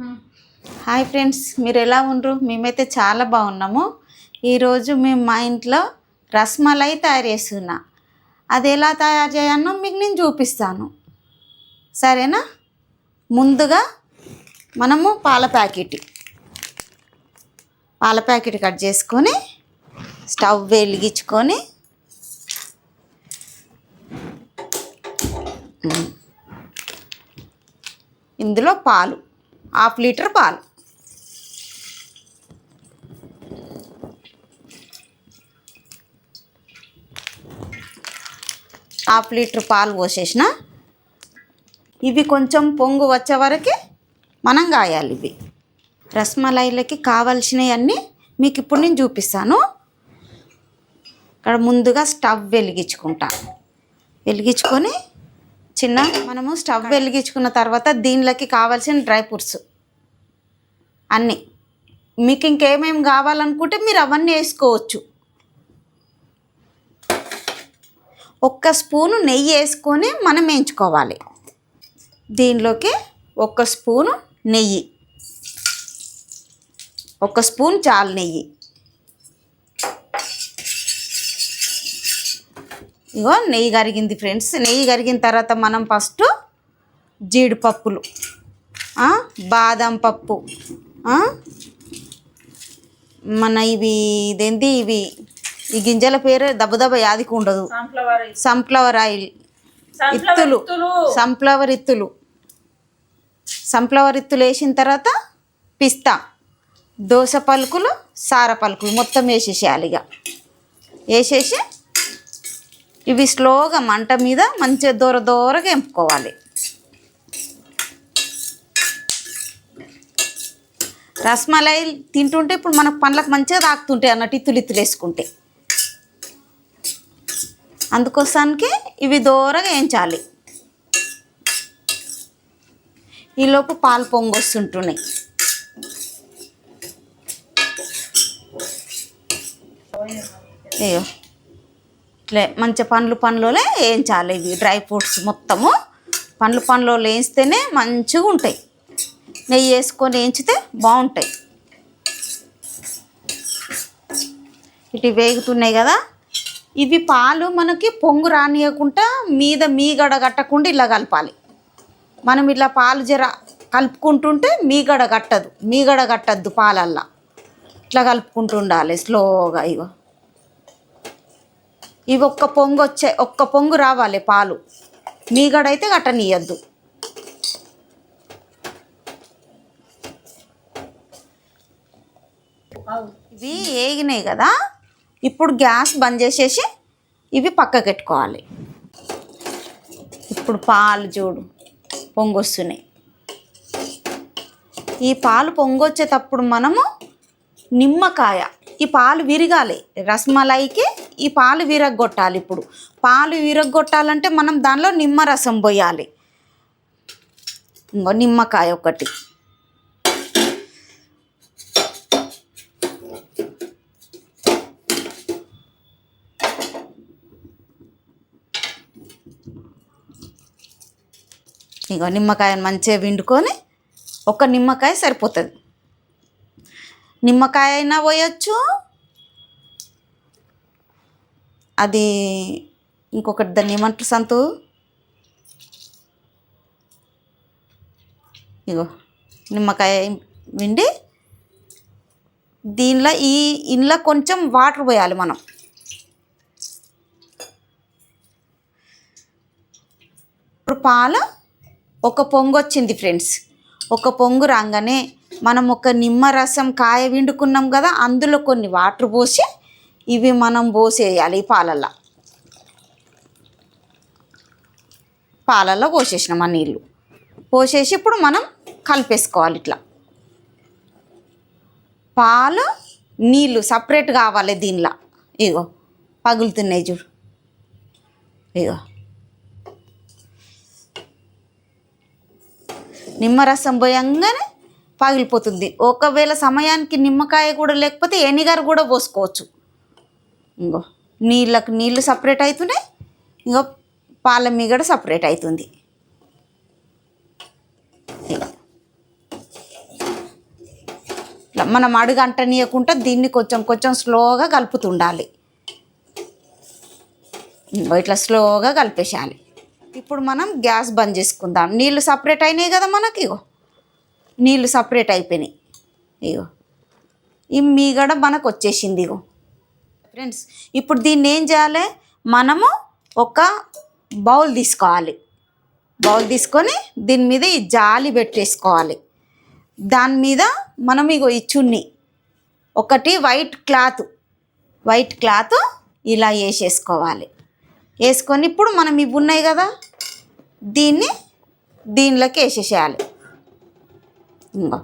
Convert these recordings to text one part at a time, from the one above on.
Hi friends మీరు ఎలా ఉండరు? మేమైతే చాలా బాగున్నాము. ఈరోజు మేము మా ఇంట్లో రస్మలై తయారు చేస్తున్నా. అది ఎలా తయారు చేయాలో మీకు నేను చూపిస్తాను. సరేనా? ముందుగా మనము పాల ప్యాకెట్ పాల ప్యాకెట్ కట్ చేసుకొని స్టవ్ వెలిగించుకొని ఇందులో పాలు. హాఫ్ లీటర్ పాలు. హాఫ్ లీటర్ పాలు పోసేసిన. ఇవి కొంచెం పొంగు వచ్చే వరకు మనం గాయాలి ఇవి. రస్మలైలకి కావాల్సినవన్నీ మీకు ఇప్పుడు నేను చూపిస్తాను. ఇక్కడ ముందుగా స్టవ్ వెలిగించుకుంటా. వెలిగించుకొని చిన్న మనము స్టవ్ వెలిగించుకున్న తర్వాత దీనిలోకి కావాల్సిన డ్రై ఫ్రూట్స్. అన్నీ. మీకు ఇంకేమేమి కావాలనుకుంటే మీరు అవన్నీ వేసుకోవచ్చు. ఒక్క స్పూను నెయ్యి వేసుకొని మనం వేయించుకోవాలి. దీనిలోకి ఒక్క స్పూను నెయ్యి. ఒక స్పూన్ చాలు నెయ్యి. ఇగో నెయ్యి కరిగింది ఫ్రెండ్స్. నెయ్యి కరిగిన తర్వాత మనం ఫస్ట్ జీడిపప్పులు బాదం పప్పు మన ఇవి ఇదేంటి ఇవి ఈ గింజల పేరు దెబ్బ దెబ్బ యాదికి ఉండదు. Sunflower oil. ఇత్తులు. సన్ఫ్లవర్ ఇత్తులు. సన్ఫ్లవర్ ఇత్తులు వేసిన తర్వాత పిస్తా దోస పలుకులు సార పలుకులు మొత్తం వేసేసేయాలి ఇక వేసేసి ఇవి స్లోగా మంట మీద మంచిగా దూర దూరగా ఎంపుకోవాలి. రసమలై తింటుంటే ఇప్పుడు మనకు పండ్లకు మంచిగా తాకుతుంటాయి అన్నట్టు ఇత్తులు ఇత్తులు వేసుకుంటే. అందుకోసానికి ఇవి దూరగా వేయించాలి ఈలోపు పాలు పొంగొస్తుంటున్నాయి. అయ్యో. ఇట్లే మంచి పండ్లు పండ్లోనే వేయించాలి ఇవి డ్రై ఫ్రూట్స్ మొత్తము. పండ్లు పండ్లు వేయిస్తేనే మంచిగా ఉంటాయి. నెయ్యి వేసుకొని వేయించితే బాగుంటాయి. ఇటు వేగుతున్నాయి కదా. ఇవి పాలు మనకి పొంగు రానియకుండా మీద మీగడ కట్టకుండా ఇలా కలపాలి. మనం ఇలా పాలు జర కలుపుకుంటుంటే మీగడ కట్టదు. మీగడ కట్టద్దు పాలల్లా. ఇట్లా కలుపుకుంటూ ఉండాలి స్లోగా ఇగో. ఇవి ఒక్క పొంగు వచ్చే ఒక్క పొంగు రావాలి పాలు. మీగడైతే కట్టనీయద్దు ఇవి వేగినాయి కదా ఇప్పుడు గ్యాస్ బంద్ చేసేసి ఇవి పక్కకెట్టుకోవాలి. ఇప్పుడు పాలు చూడు పొంగొస్తున్నాయి. ఈ పాలు పొంగొచ్చేటప్పుడు మనము నిమ్మకాయ ఈ పాలు విరగాలి. రసమలైకి ఈ పాలు విరగొట్టాలి ఇప్పుడు. పాలు విరగొట్టాలంటే మనం దానిలో నిమ్మరసం పోయాలి. ఇంకో నిమ్మకాయ ఒకటి. ఇంకో నిమ్మకాయను మంచిగా విండుకొని ఒక నిమ్మకాయ సరిపోతుంది. నిమ్మకాయ అయినా పోయచ్చు. అది ఇంకొకటి దాన్ని ఏమంటారు సంతు? ఇగో నిమ్మకాయ విండి దీనిలో ఈ ఇంట్లో కొంచెం వాటర్ పోయాలి మనం. ఇప్పుడు పాలు ఒక పొంగు వచ్చింది ఫ్రెండ్స్. ఒక పొంగు రాగానే మనం ఒక నిమ్మరసం కాయ విండుకున్నాం కదా అందులో కొన్ని వాటర్ పోసి ఇవి మనం పోసేయాలి పాలల్లో. పాలల్లో పోసేసినాం ఆ నీళ్ళు. పోసేసి ఇప్పుడు మనం కలిపేసుకోవాలి ఇట్లా. పాలు నీళ్ళు సపరేట్ కావాలి దీనిలో. ఇగో పగులుతున్నాయి చూడు. ఇగో. నిమ్మరసం పోయంగానే పగిలిపోతుంది. ఒకవేళ సమయానికి నిమ్మకాయ కూడా లేకపోతే ఎనిగారు కూడా పోసుకోవచ్చు. ఇంకో నీళ్ళకు నీళ్ళు సపరేట్ అవుతున్నాయి ఇంకో పాల మీగడ సపరేట్ అవుతుంది మనం అడుగు అంటనీయకుండా దీన్ని కొంచెం కొంచెం స్లోగా కలుపుతుండాలి. ఇంగో ఇట్లా స్లోగా కలిపేసేయాలి. ఇప్పుడు మనం గ్యాస్ బంద్ చేసుకుందాం. నీళ్ళు సపరేట్ అయినాయి కదా మనకి ఇగో. నీళ్ళు సపరేట్ అయిపోయినాయి. ఇగో. ఈ మీగడ మనకు వచ్చేసింది ఇగో. ఫ్రెండ్స్ ఇప్పుడు దీన్ని ఏం చేయాలి? మనము ఒక బౌల్ తీసుకోవాలి. బౌల్ తీసుకొని దీని మీద ఈ జాలి పెట్టేసుకోవాలి. దాని మీద మనం ఇగో ఈ చున్నీ ఒకటి వైట్ క్లాత్ వైట్ క్లాత్ ఇలా వేసేసుకోవాలి. వేసుకొని ఇప్పుడు మనం ఇవి ఉన్నాయి కదా దీన్ని దీనిలోకి వేసేసేయాలి. ఇంకో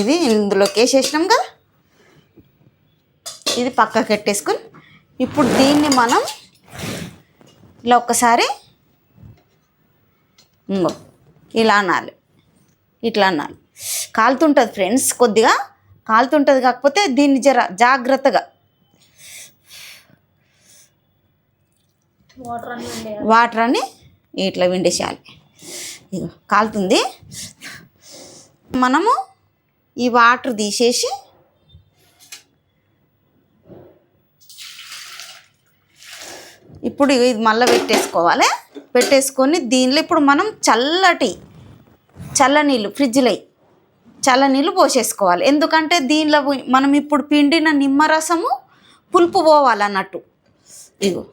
ఇది ఇందులోకి వేసేసినాం కదా? ఇది పక్కకి పెట్టేసుకొని ఇప్పుడు దీన్ని మనం ఇలా ఒక్కసారి ఇంకో ఇలా అనాలి. ఇట్లా అనాలి. కాలుతుంటుంది ఫ్రెండ్స్ కొద్దిగా కాలుతుంటుంది కాకపోతే దీన్ని జర జాగ్రత్తగా వాటర్ అని ఇట్లా విండేసేయాలి. ఇగో కాలుతుంది. మనము ఈ వాటర్ తీసేసి ఇప్పుడు ఇది మళ్ళీ పెట్టేసుకోవాలి. పెట్టేసుకొని దీనిలో ఇప్పుడు మనం చల్లటి చల్లనీళ్ళు ఫ్రిడ్జ్లో చల్లనీళ్ళు పోసేసుకోవాలి. ఎందుకంటే దీనిలో పోయి- మనం ఇప్పుడు పిండిన నిమ్మరసము పులుపు పోవాలన్నట్టు. ఇగో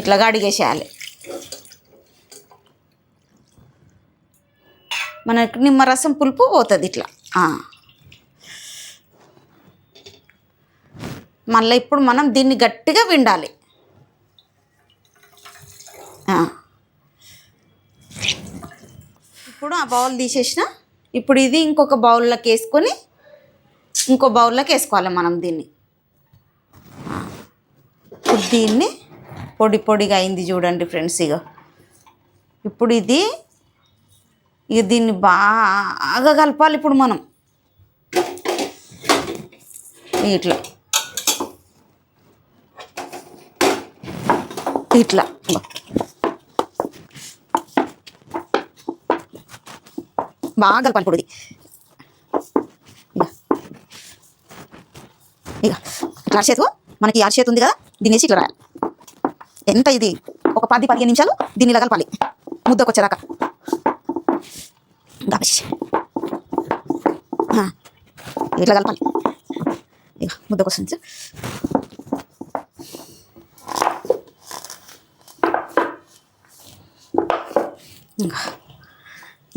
ఇట్లా గడిగేసేయాలి మనకు నిమ్మరసం పులుపు పోతుంది ఇట్లా. మళ్ళీ ఇప్పుడు మనం దీన్ని గట్టిగా విండాలి. ఇప్పుడు ఆ బౌల్ తీసేసిన. ఇప్పుడు ఇది ఇంకొక బౌల్లోకి వేసుకొని ఇంకో బౌల్లోకి వేసుకోవాలి మనం దీన్ని. దీన్ని పొడి పొడిగా అయింది చూడండి ఫ్రెండ్స్ ఇక ఇప్పుడు ఇది ఇక దీన్ని బాగా కలపాలి ఇప్పుడు మనం. ఇట్లా. ఇట్లా. బాగా కలపాలి ఇప్పుడు ఇది. ఇక ఇట్లా అరిచేతు మనకి ఈ ఉంది కదా దీన్ని వేసి ఇట్లా రాయాలి. ఎంత ఇది? ఒక పది పదిహేను నిమిషాలు దీన్ని ఇలా కలపాలి ముద్దకు వచ్చేదాకా ఇట్లా కలపాలి ముద్దకు వస్తుంది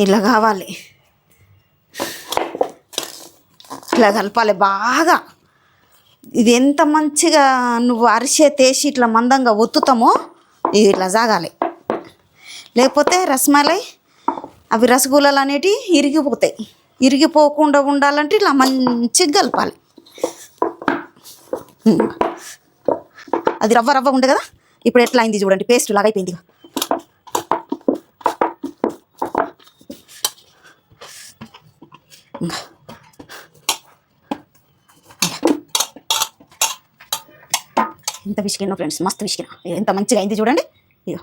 ఇలా కావాలి. ఇలా కలపాలి బాగా. ఇది ఎంత మంచిగా నువ్వు అరిసే తేసి ఇట్లా మందంగా ఒత్తుతామో ఇవి ఇట్లా జాగాలి. లేకపోతే రసమలై అవి రసగుల్లలు అనేటివి ఇరిగిపోతాయి. ఇరిగిపోకుండా ఉండాలంటే ఇట్లా మంచిగా కలపాలి. అది రవ్వ రవ్వ ఉండే కదా? ఇప్పుడు ఎట్లా అయింది చూడండి పేస్ట్ లాగా అయిపోయింది ఇంకా ఎంత విసికినా ఫ్రెండ్స్ మస్తు విసికిన ఎంత మంచిగా అయింది చూడండి. ఇగో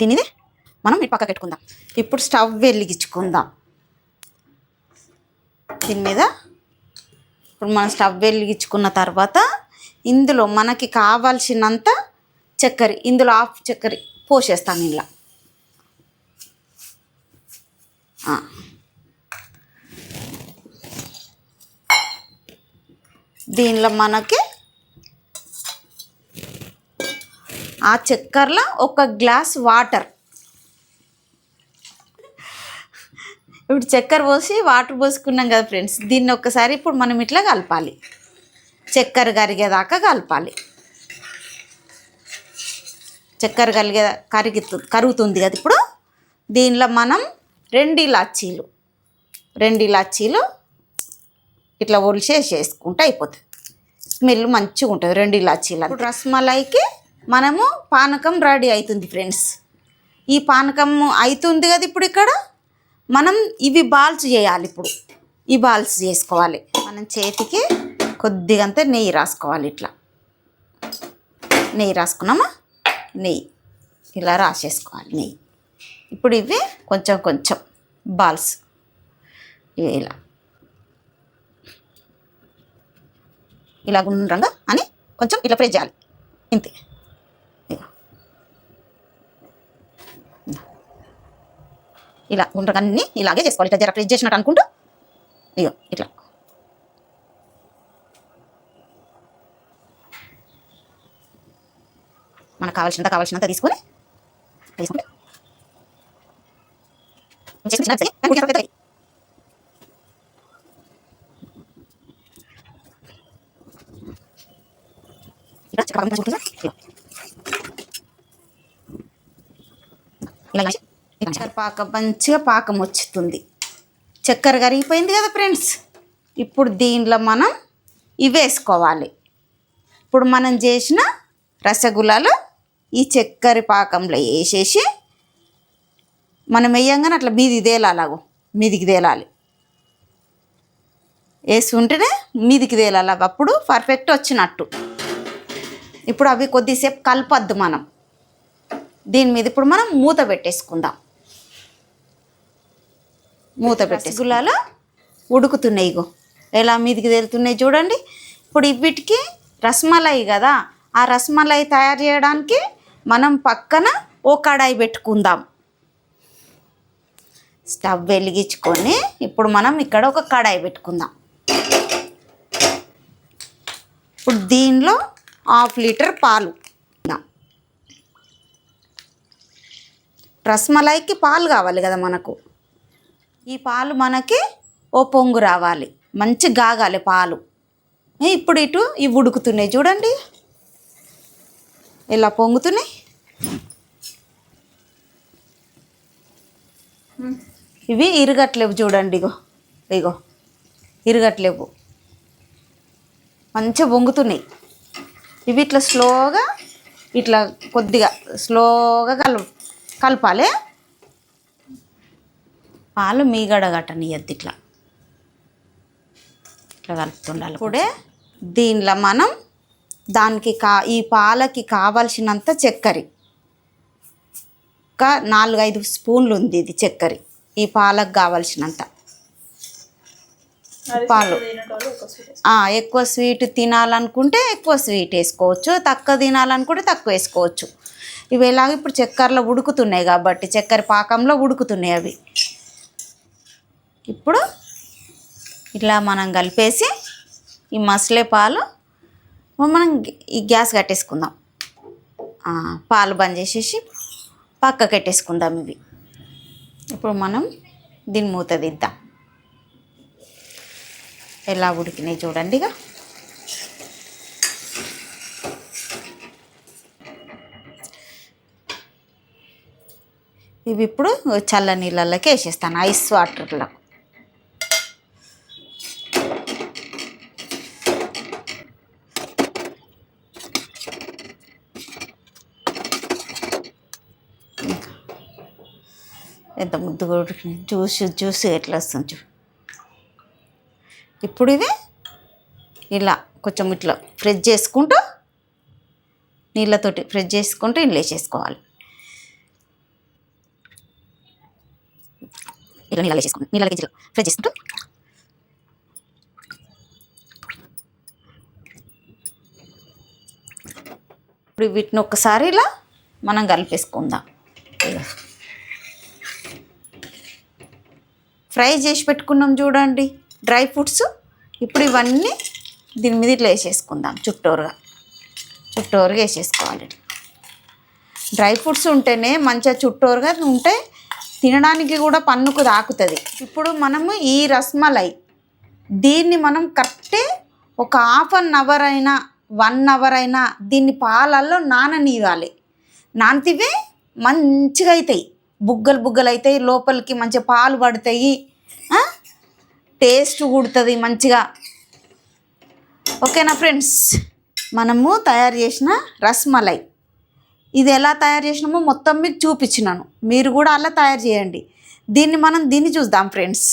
దీనిది మనం ఇటు పక్క పెట్టుకుందాం. ఇప్పుడు స్టవ్ వెలిగించుకుందాం. దీని మీద ఇప్పుడు మనం స్టవ్ వెలిగించుకున్న తర్వాత ఇందులో మనకి కావాల్సినంత చక్కెర ఇందులో హాఫ్ చక్కెర పోసేస్తాను ఇలా దీనిలో మనకి ఆ చక్కెరలో ఒక గ్లాస్ వాటర్. ఇప్పుడు చక్కెర పోసి వాటర్ పోసుకున్నాం కదా ఫ్రెండ్స్ దీన్ని ఒక్కసారి ఇప్పుడు మనం ఇట్లా కలపాలి. చక్కెర కరిగేదాకా కలపాలి. చక్కెర కలిగే కరిగితు కరుగుతుంది కదా ఇప్పుడు? దీనిలో మనం రెండు ఇలాచీలు రెండు ఇలాచీలు ఇట్లా ఒలిసేసి చేసుకుంటే అయిపోతుంది. స్మెల్ మంచిగా ఉంటుంది రెండు ఇలాచీలు ఇప్పుడు రసమలైకి మనము పానకం రెడీ అవుతుంది ఫ్రెండ్స్. ఈ పానకం అవుతుంది కదా ఇప్పుడు ఇక్కడ? మనం ఇవి బాల్స్ చేయాలి ఇప్పుడు. ఈ బాల్స్ చేసుకోవాలి. మనం చేతికి కొద్దిగంత నెయ్యి రాసుకోవాలి ఇట్లా. నెయ్యి రాసుకున్నామా? నెయ్యి. ఇలా రాసేసుకోవాలి నెయ్యి. ఇప్పుడు ఇవి కొంచెం కొంచెం బాల్స్. ఇలా. ఇలా గుండ్రంగా అని కొంచెం ఇట్లా ప్రెస్ చేయాలి. ఇంతే. ఇలా గుండ్రంగా అన్నీ ఇలాగే చేసుకోవాలి. ఇట్లా జర ప్రెస్ చేసినట్టు అనుకుంటూ. ఇగో ఇట్లా. మనకు కావాల్సినంత కావాల్సినంత తీసుకొని తీసుకుంటే చేసుకుని చిన్నది సరే, కానీ కొంచెం పెద్దది. ఇలా చక్కగా మంచిగా ఉంటుందా? ఇలా. ఇలా ఇలా ఇలా చక్కెర పాకం మంచిగా పాకం వచ్చుతుంది. చక్కెర కరిగిపోయింది కదా ఫ్రెండ్స్? ఇప్పుడు దీనిలో మనం ఇవి వేసుకోవాలి. ఇప్పుడు మనం చేసిన రసగుల్లాలు ఈ చక్కెర పాకంలో వేసేసి మనం వేయంగానే అట్లా మీదికి తేలాలాగు మీదికి తేలాలి. వేసి ఉంటేనే మీదికి తేలాలి. అప్పుడు పర్ఫెక్ట్ వచ్చినట్టు. ఇప్పుడు అవి కొద్దిసేపు కలపద్దు మనం. దీని మీద ఇప్పుడు మనం మూత పెట్టేసుకుందాం. మూత పెట్టేసి గుల్లాలు ఉడుకుతున్నాయి ఇగో. ఎలా మీదికి తేలుతున్నాయి చూడండి. ఇప్పుడు వీటికి రసమలై కదా. ఆ రసమలై తయారు చేయడానికి మనం పక్కన ఓ కడాయి పెట్టుకుందాం. స్టవ్ వెలిగించుకొని ఇప్పుడు మనం ఇక్కడ ఒక కడాయి పెట్టుకుందాం. ఇప్పుడు దీనిలో హాఫ్ లీటర్ పాలు. రస్మలైకి రసమలైకి పాలు కావాలి కదా మనకు. ఈ పాలు మనకి ఓ పొంగు రావాలి. మంచి గాగాలి పాలు. ఇప్పుడు ఇటు ఇవి ఉడుకుతున్నాయి చూడండి. ఇలా పొంగుతున్నాయి? ఇవి ఇరగట్లేవు చూడండి ఇగో. ఇగో. ఇరగట్లేవు. మంచిగా పొంగుతున్నాయి. ఇవి ఇట్లా స్లోగా ఇట్లా కొద్దిగా స్లోగా కల కలపాలి. పాలు మీగడ గట్టనియద్దు ఇట్లా. ఇట్లా కలుపుతుండాలి ఇప్పుడే దీనిలో మనం దానికి కా ఈ పాలకి కావలసినంత చక్కెర. ఒక నాలుగు ఐదు స్పూన్లు ఉంది ఇది చక్కెర. ఈ పాలకు కావలసినంత. పాలు. ఎక్కువ స్వీట్ తినాలనుకుంటే ఎక్కువ స్వీట్ వేసుకోవచ్చు. తక్కువ తినాలనుకుంటే తక్కువ వేసుకోవచ్చు. ఇవి ఎలాగ ఇప్పుడు చక్కెరలో ఉడుకుతున్నాయి కాబట్టి చక్కెర పాకంలో ఉడుకుతున్నాయి అవి. ఇప్పుడు ఇట్లా మనం కలిపేసి ఈ మసలే పాలు మనం ఈ గ్యాస్ కట్టేసుకుందాం. పాలు బంద్ చేసేసి పక్క కట్టేసుకుందాం ఇవి. ఇప్పుడు మనం దీని మూత దిద్దాం ఎలా ఉడికినాయి చూడండి ఇక ఇవి ఇప్పుడు చల్ల నీళ్ళల్లోకి వేసేస్తాను ఐస్ వాటర్లో. ఎంత ముద్దుగా ఉడికినాయి. జ్యూస్ జ్యూస్ ఎట్లా వస్తుంది చూ ఇప్పుడు ఇది ఇలా కొంచెం ఇట్లా ఫ్రెష్ చేసుకుంటూ నీళ్ళతోటి ఫ్రెష్ చేసుకుంటూ ఇంట్లో వేసేసుకోవాలి. ఇలా నీళ్ళ వేసేసుకోండి నీళ్ళకి ఇట్లా ఫ్రెష్ చేసుకుంటూ ఇప్పుడు వీటిని ఒక్కసారి ఇలా మనం కలిపేసుకుందాం. ఫ్రై చేసి పెట్టుకున్నాం చూడండి. Dry fruits. ఇప్పుడు ఇవన్నీ దీని మీద ఇట్లా వేసేసుకుందాం చుట్టూరుగా. చుట్టూరుగా వేసేసుకోవాలి. డ్రై ఫ్రూట్స్ ఉంటేనే మంచిగా చుట్టూరుగా ఉంటే తినడానికి కూడా పన్నుకు తాకుతుంది ఇప్పుడు మనము ఈ రస్మలై దీన్ని మనం కరెక్టే ఒక హాఫ్ అన్ అవర్ అయినా వన్ అవర్ అయినా దీన్ని పాలల్లో నాననివ్వాలి నానితివే మంచిగా అవుతాయి బుగ్గలు బుగ్గలు అవుతాయి లోపలికి మంచిగా పాలు పడతాయి. టేస్ట్ కూడుతుంది మంచిగా. ఓకేనా ఫ్రెండ్స్? మనము తయారు చేసిన రస్మలై. ఇది ఎలా తయారు చేసినామో మొత్తం మీకు చూపించినాను. మీరు కూడా అలా తయారు చేయండి. దీన్ని మనం దీన్ని చూద్దాం ఫ్రెండ్స్.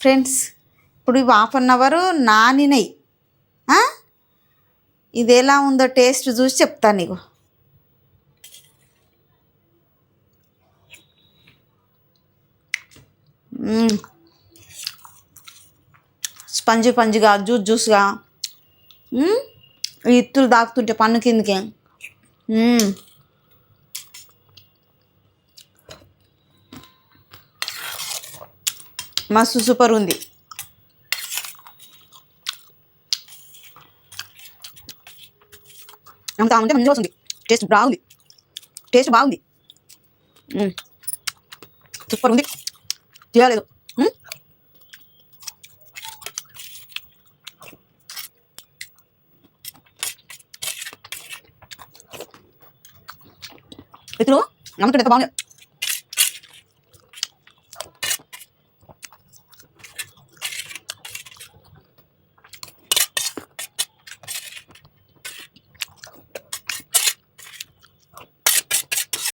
ఫ్రెండ్స్ ఇప్పుడు ఇవి హాఫ్ అన్ అవర్ నానినాయి ఇది ఎలా ఉందో టేస్ట్ చూసి చెప్తాను నీకు. మ్మ్. స్పంజి జ్యూస్ జ్యూస్గా. ఇత్తులు దాకుతుంటే పన్ను కిందకి. మస్తు సూపర్ ఉంది. అంత ఉంటే మంచిగా వస్తుంది. టేస్ట్ బాగుంది. టేస్ట్ బాగుంది. సూపర్ ఉంది. చేయలేదు మ్మ్. నమ్మకం ఎంత బాగుంది.